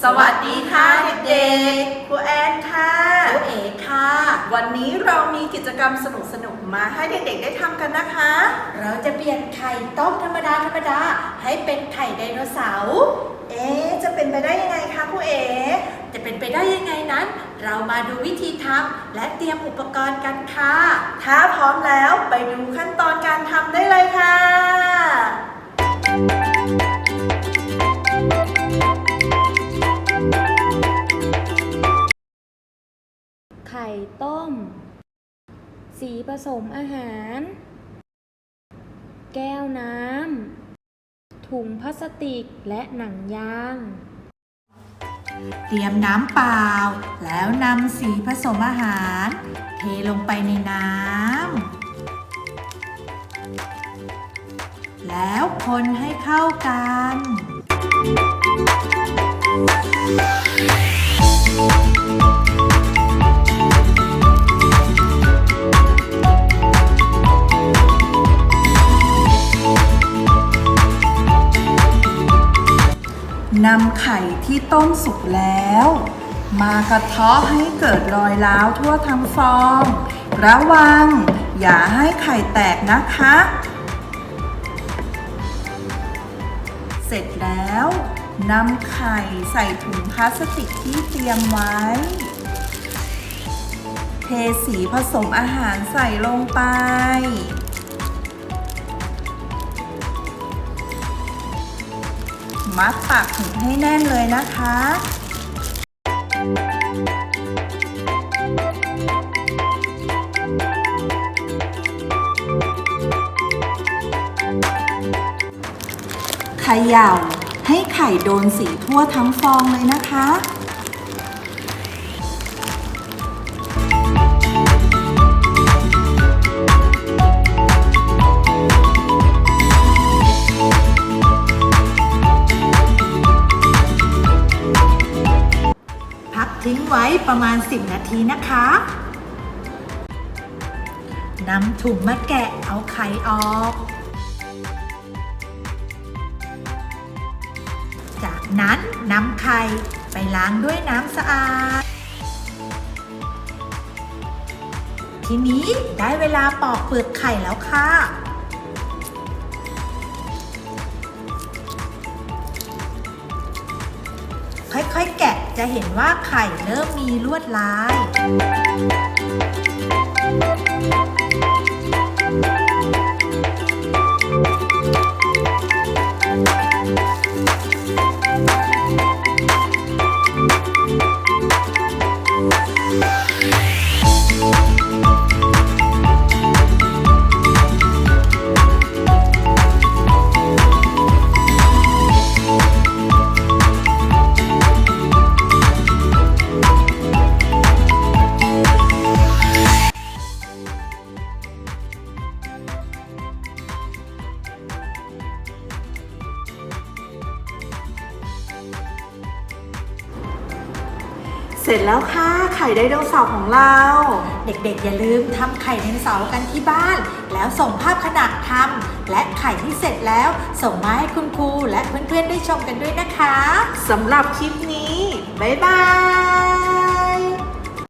สวัสดีค่ะเด็กๆครูแอนค่ะครูเอกค่ะ วันนี้เรามีกิจกรรมสนุกๆมาให้เด็กๆได้ทำกันนะคะ เราจะเปลี่ยนไข่ต้มธรรมดาธรรมดาให้เป็นไข่ไดโนเสาร์ เอ๊ะจะเป็นไปได้ยังไงคะครูเอ๋จะเป็นไปได้ยังไงนั้น เรามาดูวิธีทำและเตรียมอุปกรณ์กันค่ะ ถ้าพร้อมแล้วไปดูขั้นตอนการทำได้เลยค่ะ ไข่ต้ม สีผสมอาหาร แก้วน้ำ ถุงพลาสติกและหนังยาง เตรียมน้ำเปล่า แล้วนำสีผสมอาหาร เทลงไปในน้ำ แล้วคนให้เข้ากันำไข่ที่ต้มสุกแล้ว มากระเทาะให้เกิดรอยร้าวทั่วทั้งฟอง ระวัง อย่าให้ไข่แตกนะคะ เสร็จแล้วนำไข่ใส่ถุงพลาสติกที่เตรียมไว้ เทสีผสมอาหารใส่ลงไป มัดปากถุงให้แน่นเลยนะคะ ขย่าให้ไข่โดนสีทั่วทั้งฟองเลยนะคะ ทิ้งไว้ประมาณ 10 นาทีนะคะนำถุงมาแกะเอาไข่ออก จากนั้นนำไข่ไปล้างด้วยน้ำสะอาด ทีนี้ได้เวลาปอกเปลือกไข่แล้วค่ะ ค่อยๆแกะจะเห็นว่าไข่เริ่มมีลวดลาย เสร็จแล้วค่ะ ไข่ไดโนเสาร์ของเรา เด็กๆ อย่าลืมทำไข่ไดโนเสาร์กันที่บ้าน แล้วส่งภาพขนาดทำและไข่ที่เสร็จแล้ว ส่งมาให้คุณครูและเพื่อนๆได้ชมกันด้วยนะคะสำหรับคลิปนี้ บ๊ายบาย